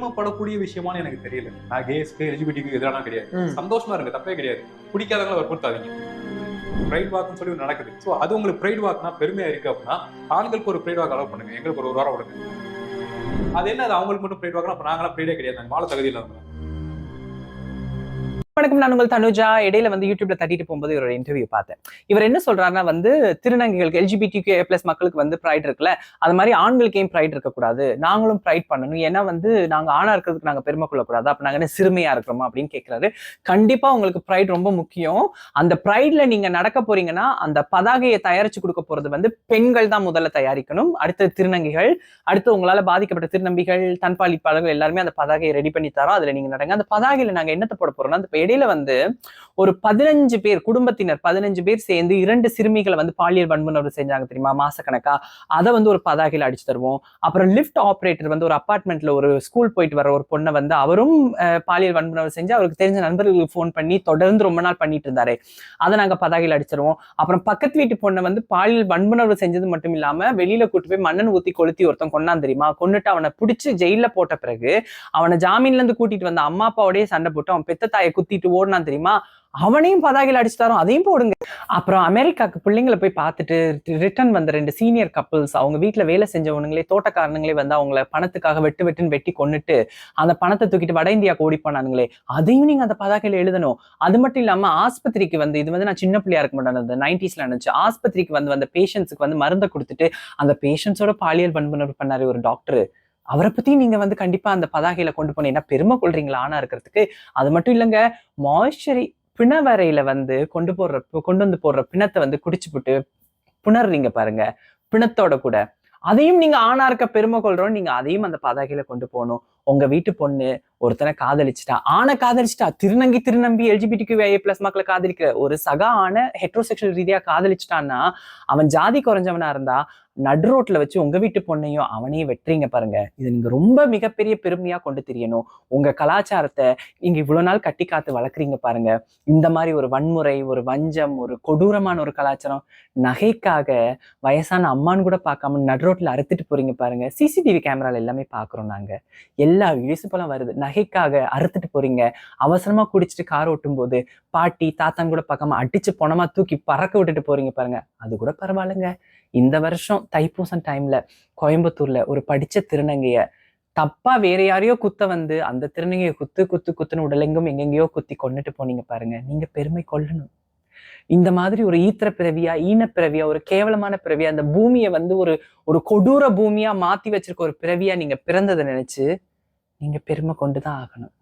பெருமைப்படக்கூடிய விஷயமானு எனக்கு தெரியல. நான் கேஸ்க்கு எலிஜிபிலிட்டிக்கு எதிரான கிடையாது. சந்தோஷமா இருக்கு தப்பே கிடையாது. பிடிக்காதவங்களை வற்புறுத்தாதீங்க. ப்ரைட் வாக்னு சொல்லி நடக்குது. ஸோ அது உங்களுக்கு ப்ரைட் வாக்னா பெருமையா இருக்கு அப்படின்னா ஆண்களுக்கு ஒரு ப்ரைட் வாக் அலோவ் பண்ணுங்க. எங்களுக்கு ஒரு ஒரு வாரம் விடுங்க அது என்ன அது அவங்களுக்கு மட்டும் ப்ரைட் வாக்னா அப்ப நாங்களாம் ப்ரைடே கிடையாது. நாங்க வாழ தகுதி இல்லாதவங்க. வணக்கம் நான் உங்கள் தனுஜா. இடையில வந்து யூடியூப்ல தட்டிட்டு போகும்போது இவரோட இன்டர்வியூ பார்த்தேன். இவர் என்ன சொல்றாருன்னா வந்து திருநங்கைகளுக்கு எல்ஜிபிடி பிளஸ் மக்களுக்கு வந்து ப்ரைட் இருக்குல்ல அது மாதிரி ஆண்களுக்கு ஏன் ப்ரைட் இருக்கக்கூடாது. நாங்களும் ப்ரைட் பண்ணணும். ஏன்னா வந்து நாங்க ஆணா இருக்கிறதுக்கு நாங்க பெருமை கொள்ளக்கூடாது. அப்ப நாங்க என்ன சிறுமையா இருக்கிறோமா அப்படின்னு கேட்கிறாரு கண்டிப்பா உங்களுக்கு ப்ரைட் ரொம்ப முக்கியம். அந்த ப்ரைட்ல நீங்க நடக்க போறீங்கன்னா அந்த பதாகையை தயாரிச்சு கொடுக்க போறது வந்து பெண்கள் தான் முதல்ல தயாரிக்கணும். அடுத்து திருநங்கைகள் அடுத்து உங்களால பாதிக்கப்பட்ட திருநம்பிகள் தன்பாலிப்பாளர்கள் எல்லாருமே அந்த பதாகையை ரெடி பண்ணி தரோம். அதுல நீங்க நடங்க. அந்த பதாகையில நாங்க என்னத்தை போட போறோம்னா அந்த இடையில வந்து ஒரு பதினஞ்சு பேர் குடும்பத்தினர் பதினஞ்சு பேர் சேர்ந்து இரண்டு சிறுமிகளை வந்து பாலியல் வன்புணர்வு செஞ்சாங்க தெரியுமா? மாசக்கணக்கா. அதை வந்து ஒரு பதாகையில் அடிச்சு தருவோம். அப்புறம் லிஃப்ட் ஆப்ரேட்டர் வந்து ஒரு அப்பார்ட்மெண்ட்ல ஒரு ஸ்கூல் போயிட்டு வர ஒரு பொண்ணை வந்து அவரும் பாலியல் வன்புணர்வு செஞ்சு அவருக்கு தெரிஞ்ச நண்பர்களுக்கு ஃபோன் பண்ணி தொடர்ந்து ரொம்ப நாள் பண்ணிட்டு இருந்தாரு. அதை நாங்க பதாகையில் அடிச்சிருவோம் அப்புறம் பக்கத்து வீட்டு பொண்ணை வந்து பாலியல் வன்புணர்வு செஞ்சது மட்டும் இல்லாம வெளியில கூட்டு போய் மண்ணன் ஊத்தி கொளுத்தி ஒருத்தன் கொண்டான் தெரியுமா? கொண்டுட்டு அவனை பிடிச்சு ஜெயில போட்ட பிறகு அவனை ஜாமீன்ல இருந்து கூட்டிட்டு வந்த அம்மா அப்பாவோடய சண்டை போட்டு அவன் பெத்த தாயை குத்திட்டு ஓடினான் தெரியுமா? அவனையும் பதாகையில் அடிச்சு தரோம் அதையும் போடுங்க. அப்புறம் அமெரிக்காக்கு பிள்ளைங்களை போய் பார்த்துட்டு ரிட்டர்ன் வந்த ரெண்டு சீனியர் கப்பிள்ஸ் அவங்க வீட்ல வேலை செஞ்சவனுங்களே தோட்டக்காரனுங்களே வந்து அவங்கள பணத்துக்காக வெட்டு வெட்டுன்னு வெட்டி கொன்னுட்டு அந்த பணத்தை தூக்கிட்டு வட இந்தியாவுக்கு ஓடி போனானுங்களே. அதையும் நீங்க அந்த பதாகையில எழுதணும். அது மட்டும் இல்லாம ஆஸ்பத்திரிக்கு வந்து இது வந்து நான் சின்ன பிள்ளையா இருக்க மாட்டேன் அந்த நைன்டிஸ்ல நினைச்சு ஆஸ்பத்திரிக்கு வந்து வந்த பேஷண்ட்ஸுக்கு வந்து மருந்தை கொடுத்துட்டு அந்த பேஷண்ட்ஸோட பாலியல் வன்புணர்வு பண்ணாரு ஒரு டாக்டர் அவரை பத்தி நீங்க வந்து கண்டிப்பா அந்த பதாகையில கொண்டு போனீங்கன்னா பெருமை கொள்றீங்களா ஆனா இருக்கிறதுக்கு? அது மட்டும் இல்லைங்க மாய்ச்சரி பிணவரையில வந்து கொண்டு போடுற கொண்டு வந்து போடுற பிணத்தை வந்து குடிச்சுப்புட்டு புணர்றீங்க பாருங்க பிணத்தோட கூட. அதையும் நீங்க ஆணா இருக்க பெருமை கொள்றோம் நீங்க அதையும் அந்த பதாகையில கொண்டு போகணும். உங்க வீட்டு பொண்ணு ஒருத்தனை காதலிச்சிட்டா ஆணை காதலிச்சிட்டா திருநங்கி திருநம்பி எல்ஜிபிடிக்கு ஏ பிளஸ் மக்களை காதலிக்கிற ஒரு சக ஆணை ஹெட்ரோசெக்ஷுவல் ரீதியா காதலிச்சிட்டான்னா அவன் ஜாதி குறைஞ்சவனா இருந்தா நடு ரோட்ல வச்சு உங்க வீட்டு பொண்ணையும் அவனையும் வெட்டுறீங்க பாருங்க. இது நீங்க ரொம்ப மிகப்பெரிய பெருமையா கொண்டு தெரியணும். உங்க கலாச்சாரத்தை நீங்க இவ்வளவு நாள் கட்டி காத்து வளர்க்குறீங்க பாருங்க. இந்த மாதிரி ஒரு வன்முறை ஒரு வஞ்சம் ஒரு கொடூரமான ஒரு கலாச்சாரம் நகைக்காக வயசான அம்மான்னு கூட பார்க்காம நடு ரோட்ல அறுத்துட்டு போறீங்க பாருங்க. சிசிடிவி கேமரால எல்லாமே பாக்குறோம் நாங்க. எல்லா வீசுப்பெல்லாம் வருது. நகைக்காக அறுத்துட்டு போறீங்க. அவசரமா குடிச்சிட்டு கார் ஓட்டும் போது பாட்டி தாத்தான்னு கூட பார்க்காம அடிச்சு போனமா தூக்கி பறக்க விட்டுட்டு போறீங்க பாருங்க. அது கூட பரவாயில்லைங்க. இந்த வருஷம் தைப்பூசம் டைம்ல கோயம்புத்தூர்ல ஒரு படிச்ச திருநங்கைய தப்பா வேற யாரையோ குத்த வந்து அந்த திருநங்கையை குத்து குத்து குத்துன்னு உடலெங்கும் எங்கெங்கேயோ குத்தி கொண்டுட்டு போனீங்க பாருங்க. நீங்க பெருமை கொள்ளணும். இந்த மாதிரி ஒரு ஈத்திர பிறவியா ஈனப்பிறவியா ஒரு கேவலமான பிறவியா அந்த பூமியை வந்து ஒரு ஒரு கொடூர பூமியா மாத்தி வச்சிருக்க ஒரு பிறவியா நீங்க பிறந்ததை நினைச்சு நீங்க பெருமை கொண்டுதான் ஆகணும்.